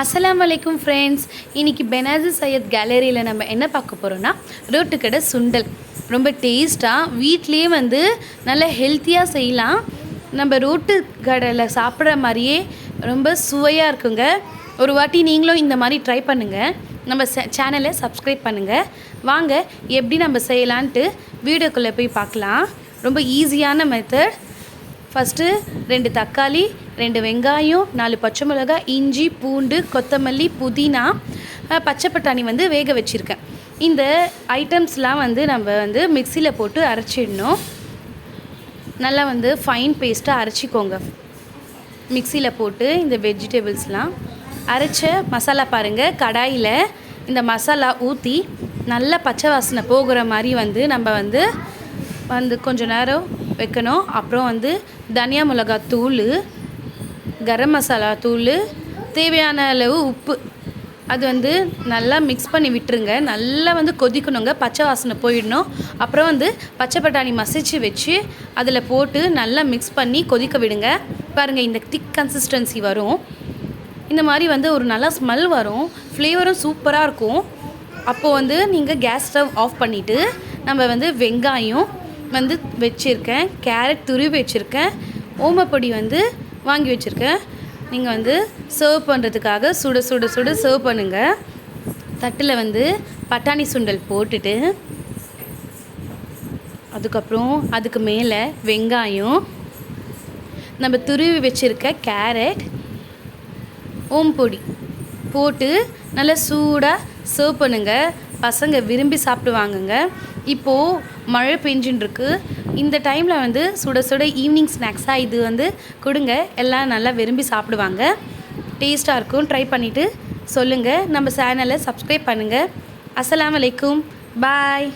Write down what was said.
அஸ்லாம் வலைக்கும் ஃப்ரெண்ட்ஸ் இன்றைக்கி பெனாசி சையத் கேலரியில் நம்ம என்ன பார்க்க போகிறோன்னா ரோட்டு கடை சுண்டல். ரொம்ப டேஸ்ட்டாக வீட்லேயே வந்து நல்ல ஹெல்த்தியாக செய்யலாம். நம்ம ரோட்டு கடையில் சாப்பிட்ற மாதிரியே ரொம்ப சுவையாக இருக்குங்க. ஒரு வாட்டி நீங்களும் இந்த மாதிரி ட்ரை பண்ணுங்கள் நம்ம சேனலை சப்ஸ்கிரைப் பண்ணுங்கள் வாங்க எப்படி நம்ம செய்யலான்ட்டு வீடியோக்குள்ளே போய் பார்க்கலாம். ரொம்ப ஈஸியான மெத்தட் ஃபஸ்ட்டு ரெண்டு தக்காளி ரெண்டு வெங்காயம் நாலு பச்சை மிளகாய் இஞ்சி பூண்டு கொத்தமல்லி புதினா பச்சை பட்டாணி வந்து வேக வச்சுருக்கேன். இந்த ஐட்டம்ஸ்லாம் வந்து நம்ம வந்து மிக்சியில் போட்டு அரைச்சிடணும். நல்லா வந்து ஃபைன் பேஸ்ட்டாக அரைச்சிக்கோங்க. மிக்சியில் போட்டு இந்த வெஜிடபிள்ஸ்லாம் அரைச்ச மசாலா பாருங்கள் கடாயில் இந்த மசாலா ஊற்றி நல்லா பச்சை வாசனை போகிற மாதிரி வந்து நம்ம வந்து வந்து கொஞ்ச நேரம் வைக்கணும். அப்புறம் வந்து தனியா மிளகாய் தூள் கரம் மசாலா தூள் தேவையான அளவு உப்பு. அது வந்து நல்லா மிக்ஸ் பண்ணி விட்டுருங்க. நல்லா வந்து கொதிக்கணுங்க. பச்சை வாசனை போயிடணும். அப்புறம் வந்து பச்சை பட்டாணி மசிச்சு வச்சு அதில் போட்டு நல்லா மிக்ஸ் பண்ணி கொதிக்க விடுங்க. பாருங்கள் இந்த திக் கன்சிஸ்டன்சி வரும். இந்த மாதிரி வந்து ஒரு நல்லா ஸ்மெல் வரும். ஃப்ளேவரும் சூப்பராக இருக்கும். அப்போது வந்து நீங்கள் கேஸ் ஸ்டவ் ஆஃப் பண்ணிவிட்டு நம்ம வந்து வெங்காயம் வந்து வச்சுருக்கேன். கேரட் துருவி வச்சுருக்கேன். ஓமப்பொடி வந்து வாங்கி வச்சுருக்கேன். நீங்கள் வந்து சர்வ் பண்ணுறதுக்காக சுட சுட சுட சர்வ் பண்ணுங்கள் தட்டில் வந்து பட்டாணி சுண்டல் போட்டுட்டு அதுக்கப்புறம் அதுக்கு மேலே வெங்காயம். நம்ம துருவி வச்சுருக்க கேரட் ஓம்பொடி போட்டு நல்லா சூடாக சர்வ் பண்ணுங்கள் பசங்க விரும்பி சாப்பிடுவாங்கங்க. இப்போது மழை பெஞ்சின்னுருக்கு இந்த டைமில் வந்து சுட சுட ஈவினிங் ஸ்நாக்ஸாக இது வந்து கொடுங்க. எல்லாம் நல்லா விரும்பி சாப்பிடுவாங்க. டேஸ்ட்டாக இருக்கும். ட்ரை பண்ணிவிட்டு சொல்லுங்கள் நம்ம சேனலை சப்ஸ்கிரைப் பண்ணுங்கள் அஸ்லாம் வலைக்கும் பாய்